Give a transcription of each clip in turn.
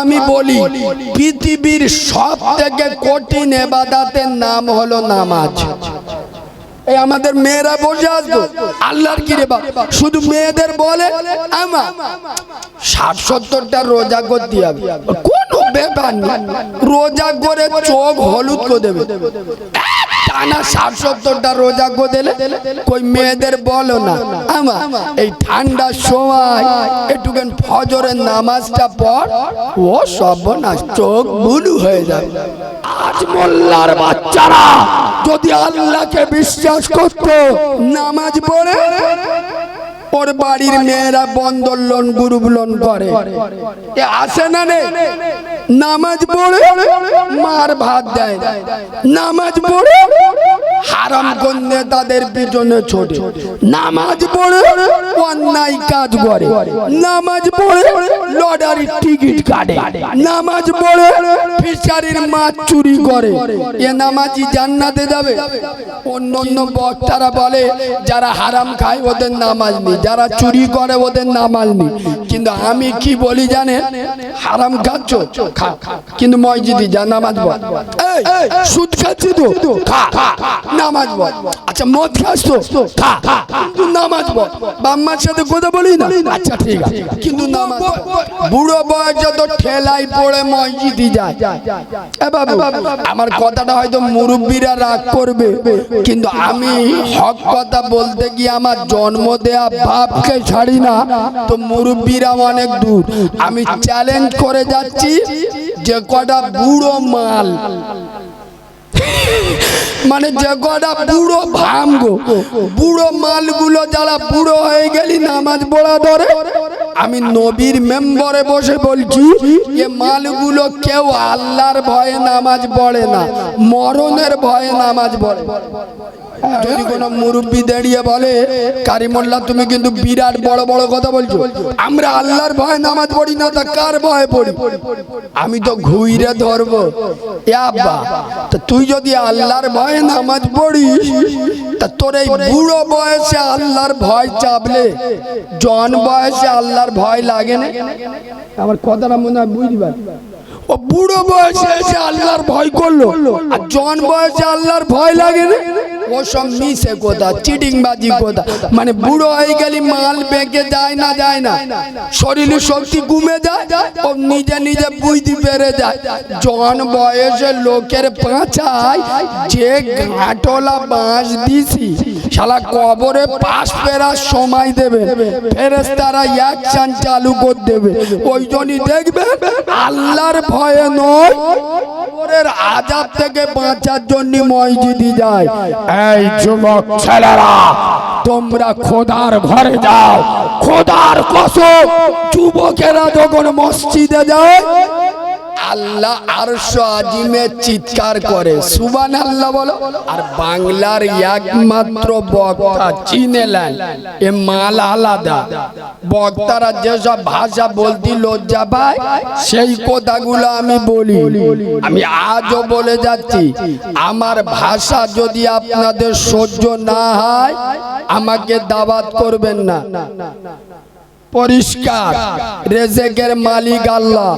আমি বলি, পৃথিবীর সব থেকে কঠিন এবাদাতের নাম হলো নামাজ। আমাদের মেয়েরা বসে আসতো আল্লাহর শুধু মেয়েদের বলে ষাট সত্তরটা রোজা করতে হবে। কোনো ব্যাপার রোজা করে চোখ হলুদ করে দেবে। টানা ষাট সত্তরটা রোজা গোদেলে দিলে কই মেয়েদের বলো না। আমা, এই ঠান্ডার সময় একটুখান ফজরের নামাজটা পর ও সর্বনাশ, চোখ বুলু হয়ে যাবে। আজ মোল্লার বাচ্চারা যদি আল্লাহকে বিশ্বাস করতো, নামাজ পড়ে ওর বাড়ির মেয়েরা বন্দর লোন গ্রুপ লোন করে আসে না রে নামাজ পড়ে মার ভাত দেয়। নামাজ পড়ে হারাম কন্যে তাদের পিছনে ছোটে। নামাজ পড়ে অন্যায় কাজ করে। নামাজ পড়ে লটারি টিকিট কাটে। নামাজ পড়ে ফিশারির মাছ চুরি করে। এ নামাজি জান্নাতে যাবে। অন্য অন্য বক্তারা বলে যারা হারাম খায় ওদের নামাজ নেই যারা চুরি করে ওদের নামাজ নেই। কিন্তু আমি কি বলি জানে হারাম খাচ্ছ খা। কিন্তু মসজিদে যা নামাজ এই, সুদ খাচ্ছি তো খা। নামাজ বল আচ্ছা মদ খাস তো? খা। কিন্তু নামাজ বল বাম্মার সাথে কথা বলি না? আচ্ছা ঠিক আছে। কিন্তু নামাজ বুড়ো বয়সে তো ঠেলাই পড়ে মসজিদে যায়। এ বাবু আমার কথাটা হয়তো মুরব্বীরা রাগ করবে। কিন্তু আমি হক কথা বলতে গিয়ে আমার জন্ম দেয়া বাপকে ছাড়ি না। তো মুরব্বীরা অনেক দূর। আমি চ্যালেঞ্জ করে যাচ্ছি যে কটা বুড়ো মাল মানে যে কটা বুড়ো ভাঙ্গ বুড়ো মালগুলো যারা বুড়ো হয়ে গেলি নামাজ পড়া ধরে, আমি নবীর মেম্বরে বসে বলছি যে মালগুলো কেউ আল্লাহর ভয়ে নামাজ পড়ে না, মরণের ভয়ে নামাজ পড়ে। যদি কোনো মুরব্বী দাঁড়িয়ে বলে কারিমোল্লা তুমি কিন্তু বিরাট বড় বড় কথা বলছো। আমরা আল্লাহর ভয় নামাজ পড়ি না তা কার ভয় পড়ি? আমি তো ঘুইরে ধরবো। আব্বা তা তুই যদি আল্লাহর ভয়ে নামাজ পড়িস তা তোর এই বুড়ো বয়সে আল্লাহর ভয় চাপলে জন বয়সে আল্লাহর ভয় লাগে না? আমার কথাটা মনে হয় বুঝতে পারি ও বুড়ো বয়সে এসে আল্লাহর ভয় করল আর জন বয়সে আল্লাহর ভয় লাগে না? ও সব মিশে কোথা, চিটিংবাজি কোথা। মানে বুড়ো হয়ে গেলি মাল বেঁকে যায় না যায় না। শরীরে শক্তি কমে যায় ও নিজে নিজে বুঝতে পেরে যায়। জন বয়সে লোকের পাঁচায় যে ঘাটলা বাঁশ দিছি, শালা কবরে পাশ ফেরার সময় দেবে। ফেরেস্তারা অ্যাকশন চালু করে দেবে। ওই জন্যই দেখবে, আল্লাহর ভয়ে নয়, কবরের আজাব থেকে বাঁচার জন্য মসজিদে যায়। এই যুবক ছেলেরা তোমরা খোদার ঘরে যাও খোদার কসম যুবকেরা যখন মসজিদে যায় আল্লাহ আরশ আজিমে চিৎকার করে। সুবান আল্লাহ বলো। আর বাংলার একমাত্র বক্তা চিনেলেন এ মাল আলাদা। বক্তারা যেসব ভাষা বলতে লজ্জা পায় সেই কথাগুলো আমি বলি। আমি আজও বলে যাচ্ছি আমার ভাষা যদি আপনাদের সহ্য না হয় আমাকে দাওয়াত করবেন না। পরিষ্কার। রেজেকের মালিক আল্লাহ।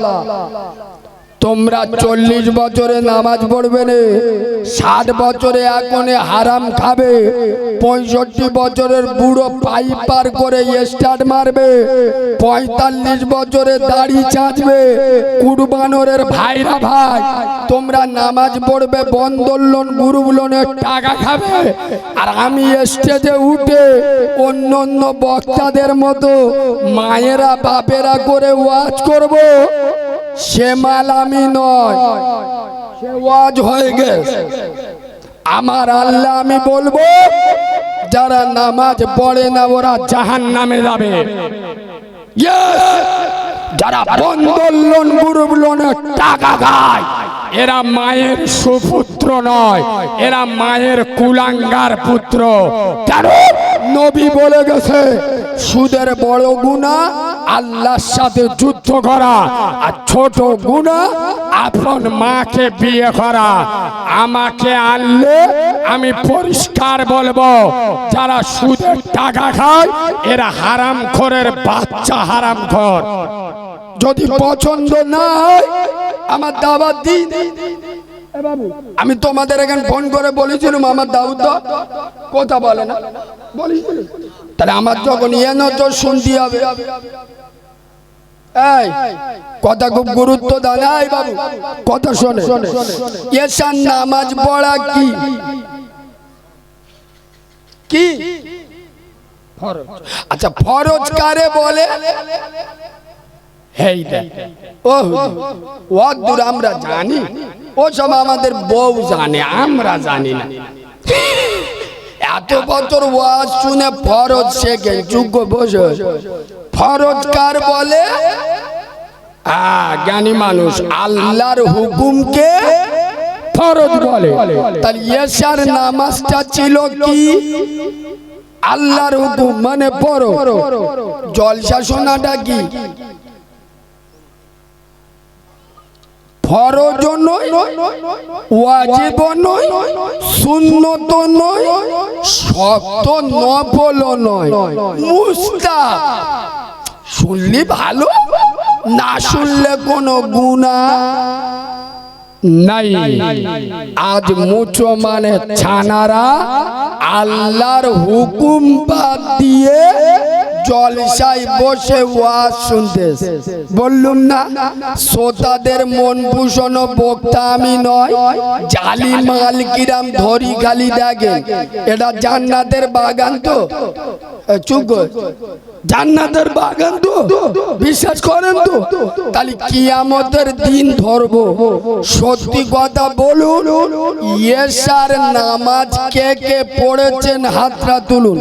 তোমরা চল্লিশ বছরে নামাজ পড়বে নে, ষাট বছরে এখনে হারাম খাবে, পঁয়ষট্টি বছরের বুড়ো পাইপ পার করে স্টার্ট মারবে, পঁয়তাল্লিশ বছরে দাড়ি চাঁচবে কুরবানোরের ভাইরা ভাই, তোমরা নামাজ পড়বে বন্দর লোন গ্রুপ লোনের টাকা খাবে, আর আমি স্টেজে উঠে অন্য অন্য বক্তাদের মতো মায়েরা বাপেরা করে ওয়াজ করব। সে মাল আমি নয়, সে হয়ে গেছে। আমার আল্লাহ আমি বলব, যারা নামাজ পড়ে না, ওরা জাহান নামে যাবে! যারা বন্ধন লোন গ্রুপ লোনের টাকা খায়, এরা মায়ের সুপুত্র নয়, এরা মায়ের কুলাঙ্গার পুত্র। কেন? নবী বলে গেছে, সুদের বড় গুণা আল্লাহর সাথে যুদ্ধ করা, আর ছোট গুণা আপন মাকে বিয়ে করা। আমাকে আনলে আমি পরিষ্কার বলব, যারা সুদের টাকা খায়, এরা হারাম খোরের বাচ্চা হারাম খোর যদি পছন্দ না হয়, আমার দাওয়াত দিন। আমি তোমাদের এখানে ফোন করে বলেছিলাম, আমার দাউদ কথা বলে না। তাহলে আমার যখন ইয়ে নজর শুনতে হবে। এই, কথা খুব গুরুত্ব দেয় এই বাবু, কথা শোনে। এসার নামাজ পড়া কি? কি? আচ্ছা ফরজ কারে বলে? ও দূর আমরা জানি। ও সব আমাদের বউ জানে, আমরা জানি না। এত বছর ওয়াজ শুনে ফরজ শেখে, যোগ্য বসে ফরজ কার বলে জ্ঞানী মানুষ, আল্লাহর হুকুমকে ফরজ বলে। তার ইয়েসার নামাজটা ছিল কি? আল্লাহর হুকুম মানে পড়ো জলসা শোনাটা কি? ফরজ নয় ওয়াজিব নয় সুন্নত নয় শক্ত নফল নয়। মুস্তাব শুনলি ভালো? না শুনলে কোনো গুণা নাই। আজ মুচো মানে ছানারা আল্লাহর হুকুম বাদ দিয়ে জলসায় বসে ওয়াজ শুনতেছে। বললুম না, শ্রোতাদের মন ভূষণ বক্তা আমি নয়, জালি মাল কিরাম ধরি খালি দেখে। এটা জান্নাতের বাগান তো? চুপ। জান্নাতের বাগান তো, বিশ্বাস করেন তো? তাহলে কিয়ামতের দিন ধরব। সত্যি কথা বলুন, ইয়েসার নামাজ কে কে পড়েছেন হাতরা তুলুন?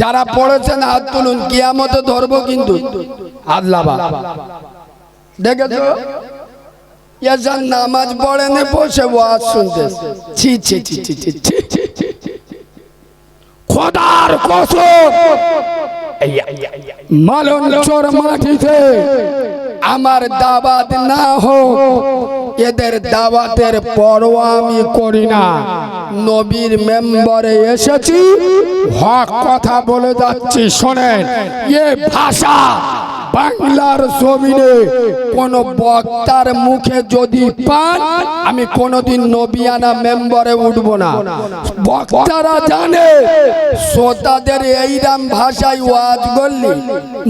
যারা পড়েছেন হাত তুলুন, কিয়ামতে ধরব কিন্তু। আদলাবা দেখেছ? ইয়াসার নামাজ পড়েনে বসে ওয়াজ শুনতে। ছি ছি ছি ছি ছি ছি। খোদার কসম। মালঞ্চর মাটিতে। আমার দাওয়াত না হোক, এদের দাওয়াতের পরোয়া আমি করি না। নবীর মেম্বারে এসেছি, হক কথা বলে যাচ্ছি, শোনেন, এ ভাষা বাংলার জমিনে কোন বক্তার মুখে যদি পান, আমি কোনোদিন নবিয়ানা মেম্বারে উঠবো না। বক্তারা জানে, শ্রোতাদের এইরাম ভাষায় ওয়াজ করলি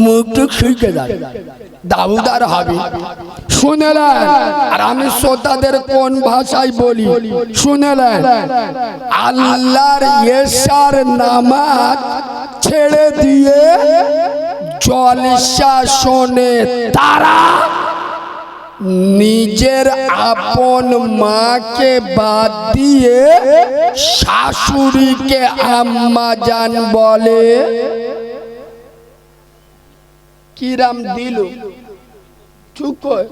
মুখটু শিখে যায়। দাউদার হবে। শুনেলেন আর আমি শ্রোতাদের কোন ভাষায় বলি? শুনেলেন আল্লাহর এসার নামাজ ছেড়ে দিয়ে জলসা শোনে তারা নিজের আপন মাকে বাদ দিয়ে শাশুড়িকে আম্মা জান বলে। কিরাম দিল? কর।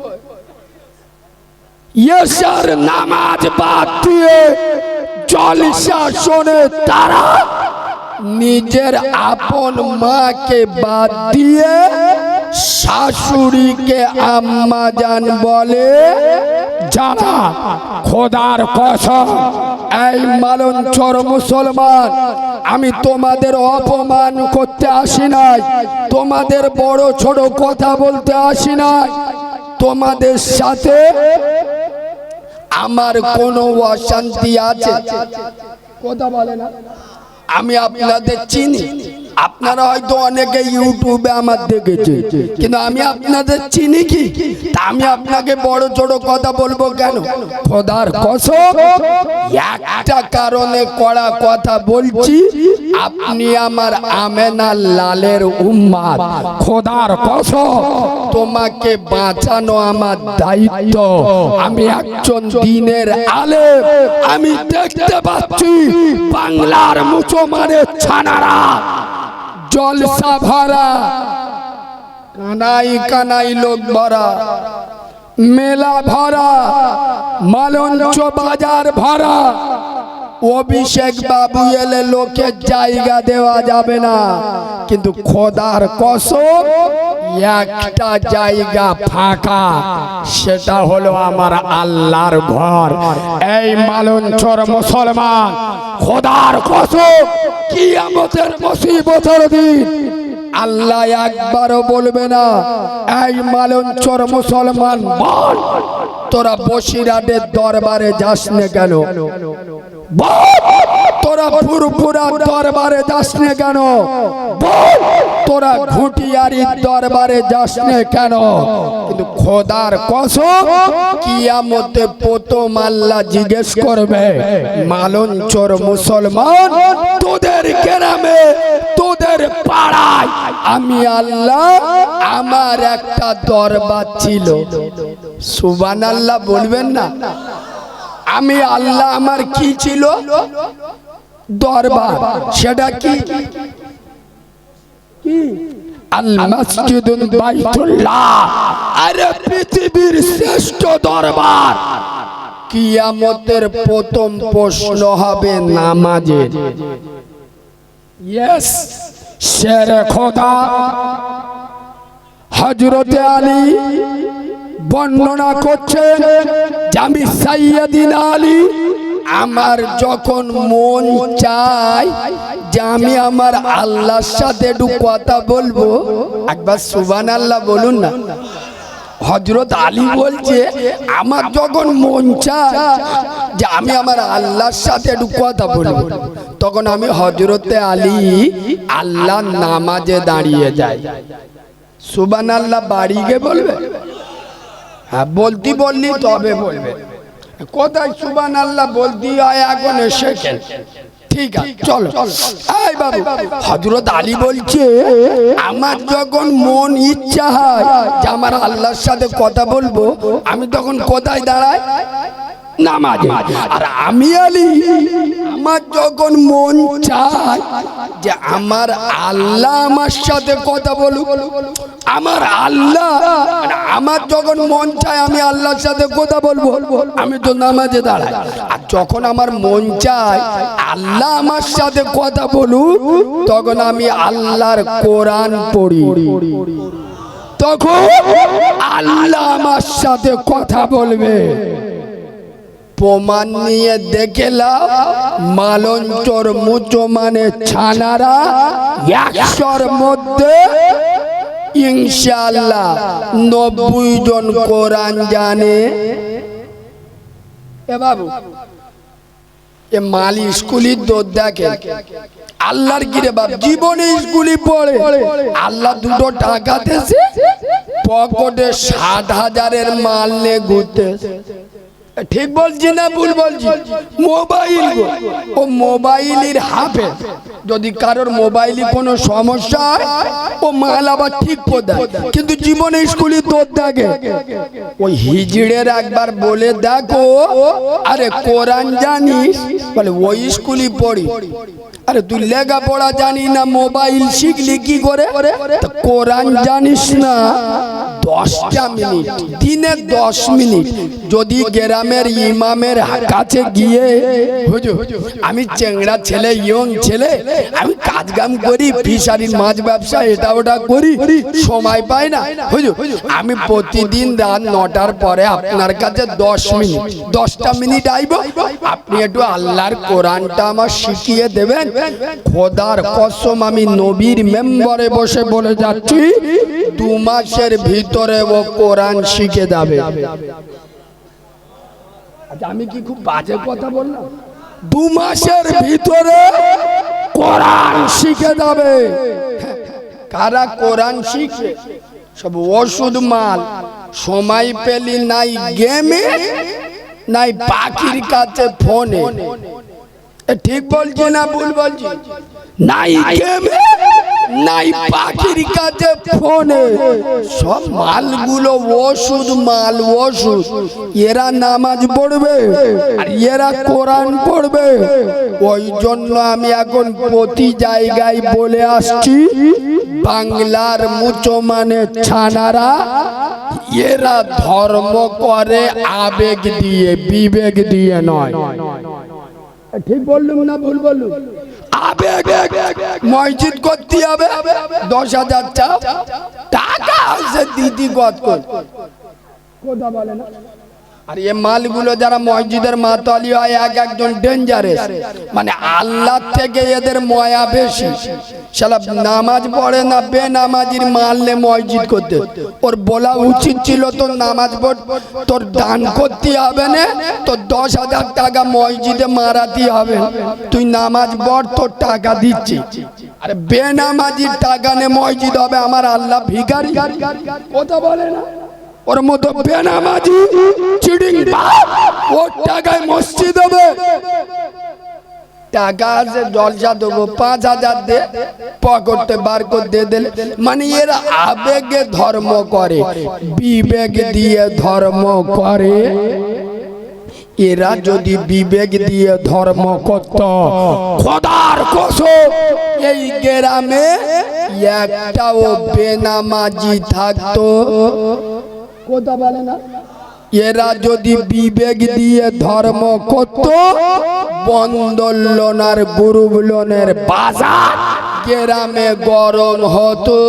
ইয়েসার নামাজ বাদ দিয়ে জলসা শোনে তারা নিজের আপন মাকে বাদ দিয়ে শাশুড়িকে আম্মা জান বলে যারা খোদার কসম এই মালন চর মুসলমান আমি তোমাদের অপমান করতে আসি নাই। তোমাদের বড় ছোট কথা বলতে আসি নাই। তোমাদের সাথে আমার কোনো অশান্তি আছে? কথা বলে না। আমি আপনাদের চিনি। আপনারা হয়তো অনেকে ইউটিউবে আমার দেখেছে কিন্তু আমি আপনাদের চিনি কি? আমি আপনাকে বড় ছোট কথা বলব কেন? খোদার কসম, একটা কারণে কড়া কথা বলছি, আপনি আমার আমেনা লালের উম্মাদ। খোদার কসম, তোমাকে বাঁচানো আমার দায়িত্ব। আমি একজন দিনের আলে আমি দেখতে পাচ্ছি বাংলার মুসলমানের ছানারা। জলসা ভরা কানাই কানাই লোক ভরা। মেলা ভরা। মালঞ্চ বাজার ভরা। অভিষেক বাবু এলে লোকের জায়গা দেওয়া যাবে না। কিন্তু খোদার কসম, একটা জায়গা ফাঁকা, সেটা হলো আমার আল্লাহর ঘর। এই মালঞ্চর মুসলমান, খোদার কসম কি আমাদের মুসিবতের দিন আল্লাহ একবারও বলবে না, এই চোর মুসলমান, বল, তোরা বসিরাটের দরবারে যাস না কেন তোরা ফুরফুরা দরবারে যাস না কেন তোরা ঘুটিয়ারির দরবারে যাস না কেন? কিন্তু খোদার কসম, কিয়ামতে প্রথম আল্লাহ জিজ্ঞেস করবে মালন চোর মুসলমান, তোদের গ্রামে, তোদের পাড়ায় আমি আল্লাহ, আমার একটা দরবার ছিল। সুবান আল্লাহ বলবেন না? আমি আল্লাহ, আমার কি ছিল? দরবার। সেটা কি? পৃথিবীর শ্রেষ্ঠ দরবার। কিয়ামতের প্রথম প্রশ্ন হবে নামাজের। ইয়েস শের খোদা হজরতে আলী বর্ণনা করছেন আমি সাইয়াদিন আলী, আমার যখন মন চায় যে আমি আমার আল্লাহর সাথে একটু কথা বলব, একবার সুবান আল্লাহ বলুন না। হজরত আলী বলছে আমার যখন মন চায় যে আমি আমার আল্লাহর সাথে একটু কথা বলব তখন আমি হজরতে আলী আল্লাহ নামাজে দাঁড়িয়ে যাই সুবান আল্লাহ বাড়ি গিয়ে বলবে? হ্যাঁ বলতি বললি তবে বলবে। কোথায় সুবান আল্লাহ বলতি হয় এখন শেখেন ঠিক আছে চলো। এই বাবু হজরত আলী বলছে আমার যখন মন ইচ্ছা হয় যে আমার আল্লাহর সাথে কথা বলব আমি তখন কোথায় দাঁড়াই? নামাজে আর আমি আলী আমার যখন মন চায় যে আমার আল্লাহ আমার সাথে কথা বলুক আমার আল্লাহ মানে আমার যখন মন চায় আমি আল্লাহর সাথে কথা বলব আমি তো নামাজে দাঁড়াই। আর যখন আমার মন চায় আল্লাহ আমার সাথে কথা বলুক তখন আমি আল্লাহর কোরআন পড়ি। তখন আল্লাহ আমার সাথে কথা বলবে। প্রমাণ নিয়ে দেখেলাম, মালঞ্চর মুচো মানে ছানারা একশোর মধ্যে ইনশাল্লাহ নব্বই জন কোরআন জানে। এ বাবু, এ মালি স্কুলি দোদ দেখে। আল্লাহর কিরে বাপ, জীবনে স্কুলি পড়ে। আল্লাহ দুটো টাকা পকেটে ষাট হাজারের মাল নিয়ে ঘুরতে ঠিক বলছি না ভুল বলছি? মোবাইল ও মোবাইলের হাফে। যদি কারোর মোবাইলে কোনো সমস্যা ও মাল আবার ঠিক করে কিন্তু জীবনে স্কুলে তোর থাকে ওই হিজড়ের একবার বলে দেখো, আরে কোরআন জানিস? বলে, ওই স্কুলে পড়ি। আরে তুই লেখাপড়া জানি না, মোবাইল শিখলি কি করে? কোরআন জানিস না, দশটা মিনিট, দিনে দশ মিনিট। যদি গ্রামের ইমামের কাছে গিয়ে আমি চেংড়া ছেলে, ইয়ং ছেলে, আমি কাজ কাম করি, ফিশারির মাছ ব্যবসা, এটা ওটা করি, সময় পাই না। আমি প্রতিদিন রাত নটার পরে আপনার কাছে দশ মিনিট, দশটা মিনিট আইব। আপনি একটু আল্লাহর কোরআনটা আমার শিখিয়ে দেবেন। খোদার কসম, আমি নবীর মেম্বারে বসে বলে যাচ্ছি, দু মাসের ভিতরে ও কোরআন শিখে যাবে। আচ্ছা, আমি কি খুব বাজে কথা বললাম? দু মাসের ভিতরে কোরআন শিখে যাবে। কারা কোরআন শিখে? সব ওষুধ মাল। সময় পেলি নাই গেমে নাই পাখির কাছে ফোনে। ঠিক বলছি না ভুল বলছি? নাই গেমে নাই পাখির কাছে ফোনে। সব মালগুলো ওষুধ, মাল ওষুধ। এরা নামাজ পড়বে, আর এরা কোরআন পড়বে। ওই জন্য আমি এখন প্রতি জায়গায় বলে আসছি, বাংলার মুচো মানে ছানারা, এরা ধর্ম করে, আবেগ দিয়ে, বিবেক দিয়ে নয়। ঠিক বললুম না ভুল বললুম? আবেগ মসজিদ করতে হবে। দশ হাজার টাকা টাকা আছে দিদি গত কথা বলে না। আর এ মালগুলো যারা মসজিদের মাতালি হয়, এক একজন ডেঞ্জারেস মানে আল্লাহ থেকে এদের ময়া বেশি। শালা, নামাজ পড়ে না বে নামাজির মারলে মসজিদ করতে। ওর বলা উচিত ছিল, তোর নামাজ পড়, তোর দান করতে হবে না, তোর দশ হাজার টাকা মসজিদে মারাতে হবে। তুই নামাজ পড়, তোর টাকা দিচ্ছি। আরে বেনামাজির টাকা নে মসজিদ হবে, আমার আল্লাহ ভিখারি। কথা বলে না। ওর মতো বেনামাজি, চিডিং ওর টাকায় মসজিদ হবে। টাকা আছে, জলসা দেবো, পাঁচ হাজার দে, পকেটে বার করে দিয়ে দিলে। মানে এরা আবেগে ধর্ম করে, বিবেক দিয়ে ধর্ম করে। এরা যদি বিবেক দিয়ে ধর্ম করত, খোদার কসম, এই গ্রামে একটাও বেনামাজি থাকতো। কথা বলে না এরা যদি বিবেক দিয়ে ধর্ম করত বন্দর লোনার গুরু লোনের বাজার গ্রামে গরম হতো।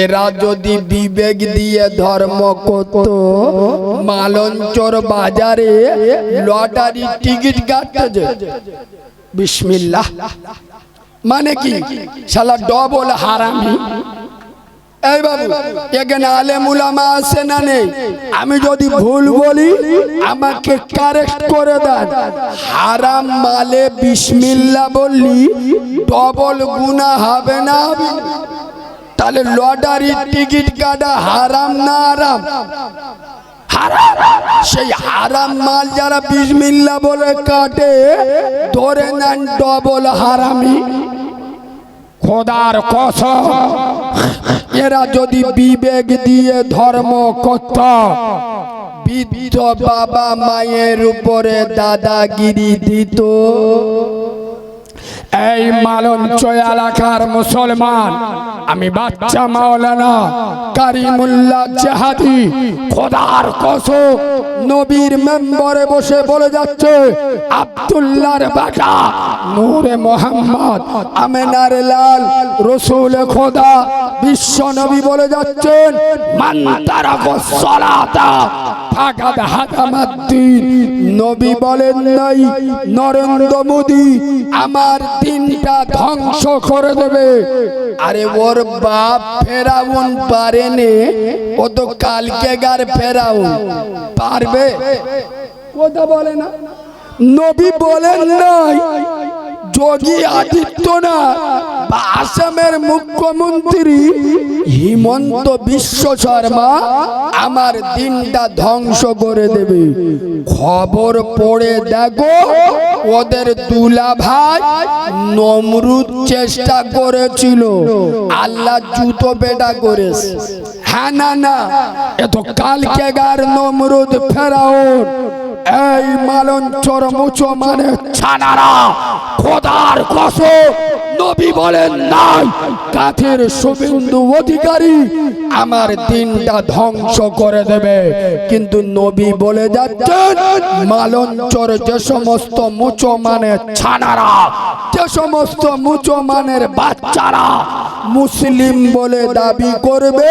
এরা যদি বিবেক দিয়ে ধর্ম করত, মালঞ্চর বাজারে লটারি টিকিট কাটতে বিসমিল্লাহ। মানে কি? শালা ডবল হারামি। এই বাবু, এখানে আলেম উলামা আছে না নেই? আমি যদি ভুল বলি, আমাকে কারেক্ট করে দেন। হারাম মালে বিসমিল্লা বললি ডবল গুণা হবে না? তাহলে লটারির টিকিট কাটা হারাম না আরাম হারাম? সেই হারাম মাল যারা বিসমিল্লা বলে কাটে, ধরে নেন ডবল হারামি। খোদার কস এরা যদি বিবেক দিয়ে ধর্ম করত বৃদ্ধ বাবা মায়ের উপরে দাদাগিরি দিত। এই মালঞ্চ এলাকার মুসলমান। আমি বাচ্চা মাওলানা কারিমুল্লাহ জাহাদি। খোদার কসম নবীর মেম্বরে বসে বলে যাচ্ছে আব্দুল্লাহর বেটা নূরে মোহাম্মদ আমেনার লাল রসুল খোদা বিশ্ব নবী বলে যাচ্ছেন মান সালাতা। নবী বলেন নাই, নরেন্দ্র মোদী আমার দিনটা ধ্বংস করে দেবে। আরে ওর বাপ ফেরাউন পারেনে ও তো কালকে গার ফেরাউন। পারবে? কথা বলে না। নবী বলেন নাই যোগী আদিত্যনাথ বা আসামের মুখ্যমন্ত্রী হিমন্ত বিশ্ব শর্মা আমার দিনটা ধ্বংস করে দেবে। খবর পড়ে দেখো ওদের দুলা ভাই নমরুদ চেষ্টা করেছিল। আল্লাহ জুতো বেটা করেছে। হ্যাঁ না না এ তো কালকে গার নমরুদ ফেরাউন। এই মালন চর মুচো মানে ছানারা খোদার কসম নবী বলেন, নাই কাঠের শুভেন্দু অধিকারী আমার দিনটা ধ্বংস করে দেবে। কিন্তু নবী বলে যাচ্ছেন, মালঞ্চর যে সমস্ত মুচো মানে ছানারা, যে সমস্ত মুচো মানের বাচ্চারা মুসলিম বলে দাবি করবে,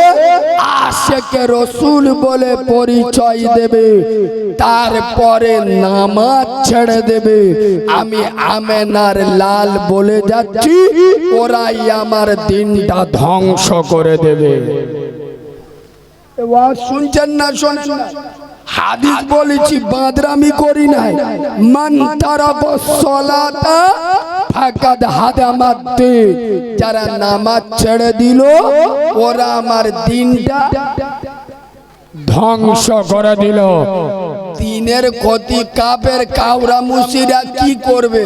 আশেকে রসুল বলে পরিচয় দেবে, তারপরে নামাজ ছেড়ে দেবে। আমি আমেনার লাল বলে যাচ্ছি ওরাই আমার দিনটা ধ্বংস করে দেবে। শুনছেন না শোনেন না? হাদিস বলেছি বাদরামি করি নাই। মান তারা সলাতা ফাকাদ হাদামাতে। যারা নামাজ ছেড়ে দিল ওরা আমার দিনটা ধ্বংস করে দিল। দিনের ক্ষতি কাপের কাউরা মুসিরা কি করবে?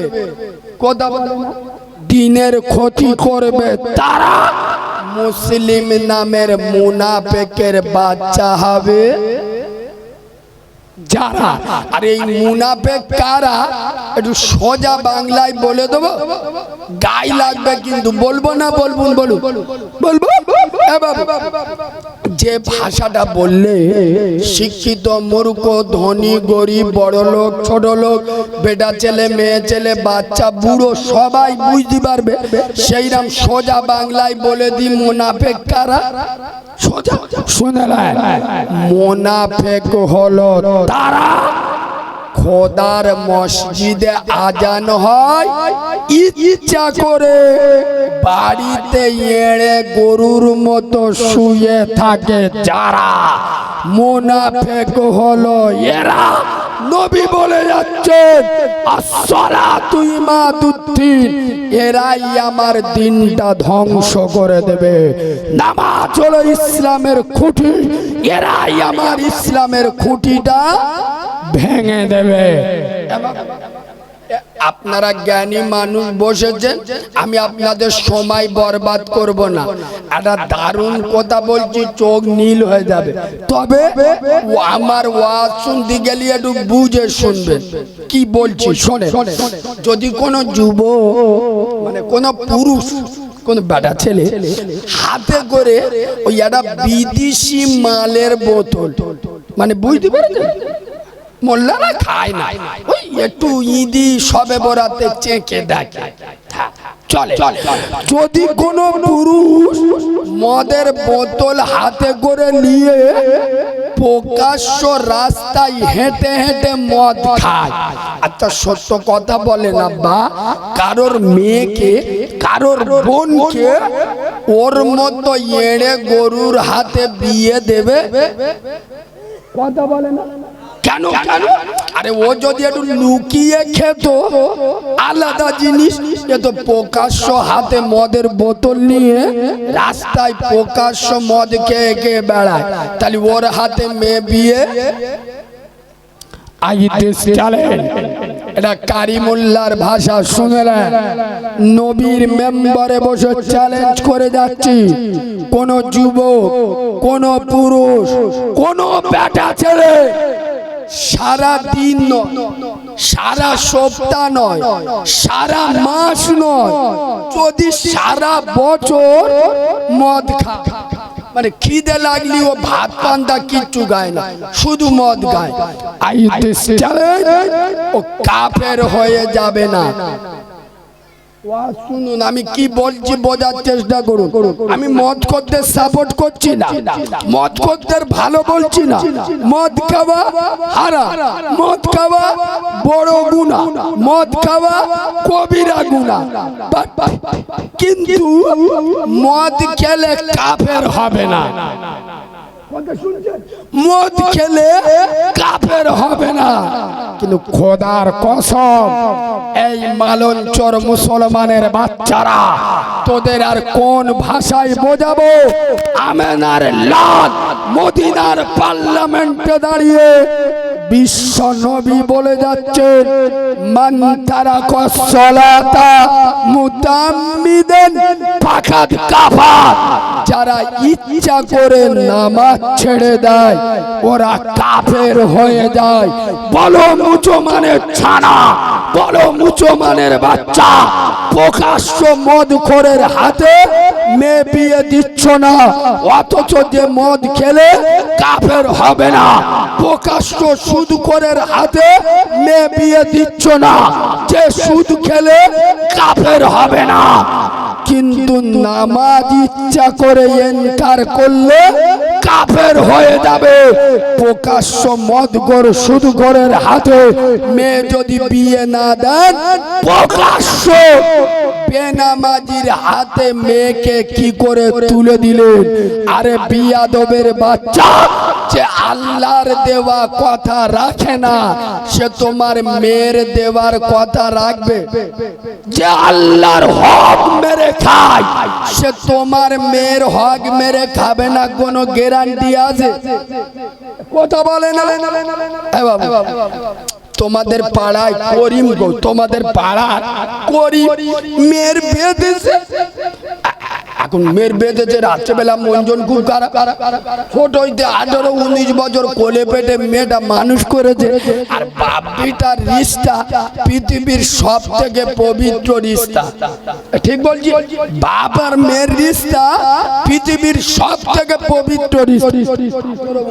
কথা বলো? দিনের ক্ষতি করবে তারা মুসলিম নামের মুনাফেকের বাচ্চা হবে। যারা? আর এই মুনাফে কারা একটু সোজা বাংলায় বলে দেবো? গাই লাগবে কিন্তু বলব না বলব বলুন বলব? যে ভাষাটা বললে শিক্ষিত মূর্খ ধনী গরিব বড় লোক ছোট লোক বেটা ছেলে মেয়ে ছেলে বাচ্চা বুড়ো সবাই বুঝতে পারবে। সেইরাম সোজা বাংলায় বলে দি মুনাফেক কারা সোজা শুনলেন মোনাফেক হলো তারা খোদার মসজিদে আজান হয়, ইচ্ছা করে বাড়িতে এড়ে গরুর মতো শুয়ে থাকে যারা। মোনাফেক হলো এরা। নবী বলে যাচ্ছেন আসলা তুই মা দুদ্দিন এরাই আমার দিনটা ধ্বংস করে দেবে। নামাজ হলো ইসলামের খুঁটি, এরাই আমার ইসলামের খুঁটিটা ভেঙে দেবে। আপনারা জ্ঞানী মানুষ বসেছেন, আমি আপনাদের সময় বরবাদ করব না। একটা দারুণ কথা বলছি, চোখ নীল হয়ে যাবে। তবে আমার ওয়াজ শুনতে গেলে একটু বুঝে শুনবেন। কি বলছি শোনে যদি কোনো যুব মানে কোনো পুরুষ, কোন বেটা ছেলে হাতে করে ওই একটা বিদেশি মালের বোতল মানে বুঝতে পারছেন? মোল্লারা খায় না। ওই একটু ইদি সবে বরাতে চেকে দেখে। চলে। যদি কোনো পুরুষ মদের বোতল হাতে করে নিয়ে প্রকাশ্য রাস্তায় হেঁটে হেঁটে মদ খায়। আচ্ছা সত্য কথা বলে না বা? কারোর মেয়েকে কারোর বোনকে ওর মতো এড়ে গরুর হাতে বিয়ে দেবে? কথা বলে না। কেন কেন আরে ও যদি একটু লুকিয়ে খেত আলাদা জিনিস এ তো প্রকাশ্য হাতে মদের বোতল নিয়ে রাস্তায় প্রকাশ্য মদ খেয়ে খেয়ে বেড়ায়। তাহলে ওর হাতে মেয়ে বিয়ে? এটা কারিমুল্লার ভাষা শুনলেন নবীর মেম্বারে বসে চ্যালেঞ্জ করে যাচ্ছি। কোন যুবক কোন পুরুষ কোন বেটা ছেলে সারা দিন নয় সারা সপ্তাহ নয় সারা মাস নয় যদি সারা বছর মদ খা। মানে খিদে লাগলি ও ভাত পান্তা কিচ্ছু গায় না শুধু মদ গায়। ও কাফের হয়ে যাবে না। শুনুন, আমি কি বলছি বোঝার চেষ্টা করুন। আমি মদ করতে সাপোর্ট করছি না। মদ করতে ভালো বলছি না। মদ খাওয়া হারা। মদ খাওয়া বড় গুণা। মদ খাওয়া কবিরা গুণা। কিন্তু মদ খেলে কাফের হবে না। মদ খেলে কাপের হবে না। কিন্তু খোদার কসম, এই মালঞ্চর মুসলমানের বাচ্চারা, তোদের আর কোন ভাষায় বোঝাবো? আমেনার লাল মদিনার পার্লামেন্টে দাঁড়িয়ে বিশ্ব নবী বলে যাচ্ছেন মান তারা কসলাতা মুতাম্মিদেন ফাকাদ কাফার। যারা ইচ্ছা করে নামাজ ছেড়ে দেয়, ওরা কাফের হয়ে যায়। বলো মুসলমানের ছানা, বলো মুসলমানের বাচ্চা, প্রকাশ্য মদ খোরের হাতে মেয়ে বিয়ে দিচ্ছ না, অথচ যে মদ খেলে কাফের হবে না। প্রকাশ্য সুদ করের হাতে মেয়ে বিয়ে দিচ্ছ না। যে সুদ খেলে কাফের হবে না। কিন্তু নামাজ ইচ্ছা করে এনকার করলে কাফের হয়ে যাবে। প্রকাশ্য মদ গর সুদ গরের হাতে মেয়ে যদি বিয়ে না দেন, প্রকাশ্য বেনামাজির হাতে মেয়েকে কি করে তুলে দিলেন? আরে বিয়াদবের বাচ্চা, যে আল্লাহর দেওয়া কথা রাখে না, সে তোমার মেয়ের দেওয়ার কথা রাখবে। যে আল্লাহর হক মেরে খায়, সে তোমার মেয়ের হক মেরে খাবে না, কোনো গ্যারান্টি আছে। কথা বলে না। তোমাদের পাড়ায় করিম গো, তোমাদের পাড়া করিম মেয়ের বিয়ে দিয়েছে। এখন মেয়ের বেঁধেছে রাত্রেবেলা মঞ্জন খুব খারাপ ছোট হইতে আঠারো উনিশ বছর কোলে পেটে মেয়েটা মানুষ করেছে, আর বাপিটার রিস্তা, পৃথিবীর সব থেকে পবিত্র রিস্তা। ঠিক বলছি? বাপ আর মেয়ের রিস্তা পৃথিবীর সব থেকে পবিত্র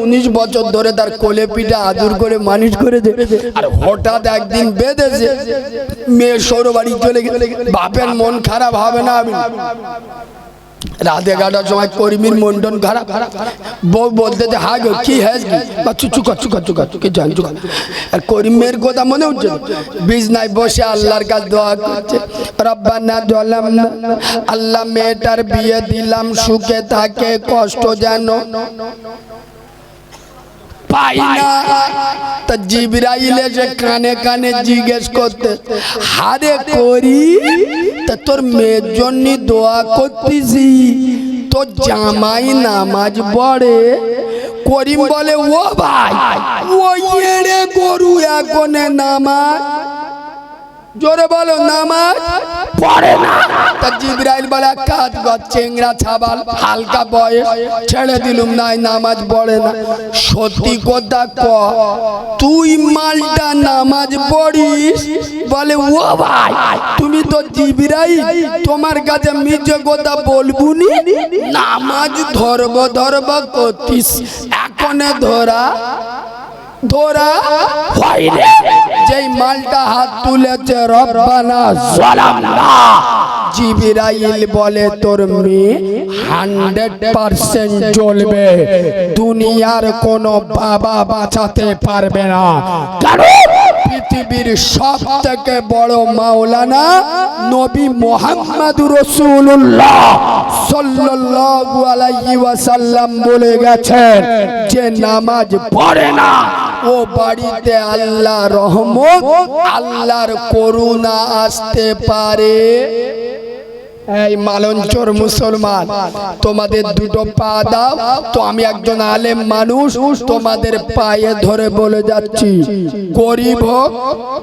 উনিশ বছর ধরে তার কোলে পিঠে আদর করে মানুষ করেছে, আর হঠাৎ একদিন বেঁধেছে। মেয়ে সৌর বাড়ি চলে গেলে বাপের মন খারাপ হবে না, আমি রাত এগারোটার সময় কর্মীর মন্ডন খারাপ বউ বলতে যে হা গো, কি হ্যাঁ বা চুচু কর চুকা জান চুকা আর করিমের কথা মনে হচ্ছে নাই বসে আল্লাহর কাছে দোয়া করছে জলাম আল্লাহ মেয়েটার বিয়ে দিলাম, সুখে থাকে, কষ্ট যেন। পাই না। তা জিবরাইল এসে কানে কানে জিজ্ঞেস করতে হারে করি? তা তোর মেয়ের জন্য দোয়া করতেছি। তোর জামাই নামাজ পড়ে। করিম বলে ও ভাই ও এড়ে গরু এখনে নামাজ। জোরে বলো নামাজ। পড়ে না। তা জিব্রাইল বলে কাজ কর চেংরা ছাবাল হালকা বয়স ছেড়ে দিলুম নাই নামাজ পড়ে না। সত্যি কথা ক তুই মালটা নামাজ পড়িস? বলে ও ভাই তুমি তো জিব্রাইল তোমার কাছে মিজে কথা বলবুনি? নামাজ ধরব ধরব করতিস। এখনে ধরা ধরা হয় রে। যেই মালটা হাত তুলেছে রব্বানা। জালামনা জিবরাইল বলে তোর মেয়ে হান্ড্রেড পার্সেন্ট চলবে দুনিয়ার কোনো বাবা বাঁচাতে পারবে না। কারণ পৃথিবীর সব থেকে বড় মাওলানা নবী মোহাম্মদ রসুল্লাহ সাল্লাল্লাহু আলাইহি ওয়াসাল্লাম বলে গেছেন যে নামাজ পড়ে না ও বাড়িতে আল্লাহ রহমত, আল্লাহর করুণা আসতে পারে। এই মালঞ্চর মুসলমান, তোমাদের দুটো পা দাও, তো আমি একজন আলেম মানুষ, তোমাদের পায়ে ধরে বলে যাচ্ছি, গরিব হোক,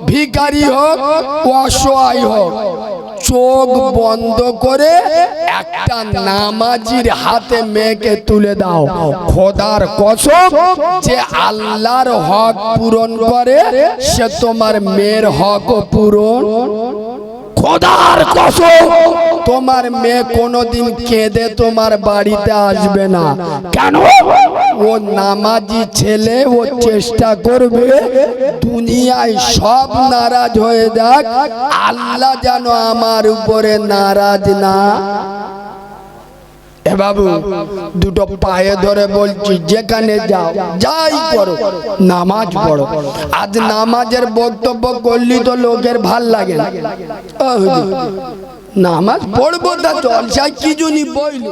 ভিখারি হোক, অসহায় হোক। চোখ বন্ধ করে একটা নামাজির হাতে মেয়েকে তুলে দাও। খোদার কসম যে আল্লাহর হক পূরণ করে, সে তোমার মেয়ের হক পূরণ খোদার কসম। তোমার মেয়ে কোনোদিন কেঁদে তোমার বাড়িতে আসবে না। কেন? ও নামাজি ছেলে ও চেষ্টা করবে। দুনিয়ায় সব নারাজ হয়ে যাক। আল্লাহ যেন আমার উপরে নারাজ না বাবু, দুটো পায়ে ধরে বলছি, যেখানে যাও, যাই করো, নামাজ পড়ো। আজ নামাজের বক্তব্য করলি তো লোকের ভালো লাগে না। নামাজ পড়ব তা জলসায় কি জনি বইল?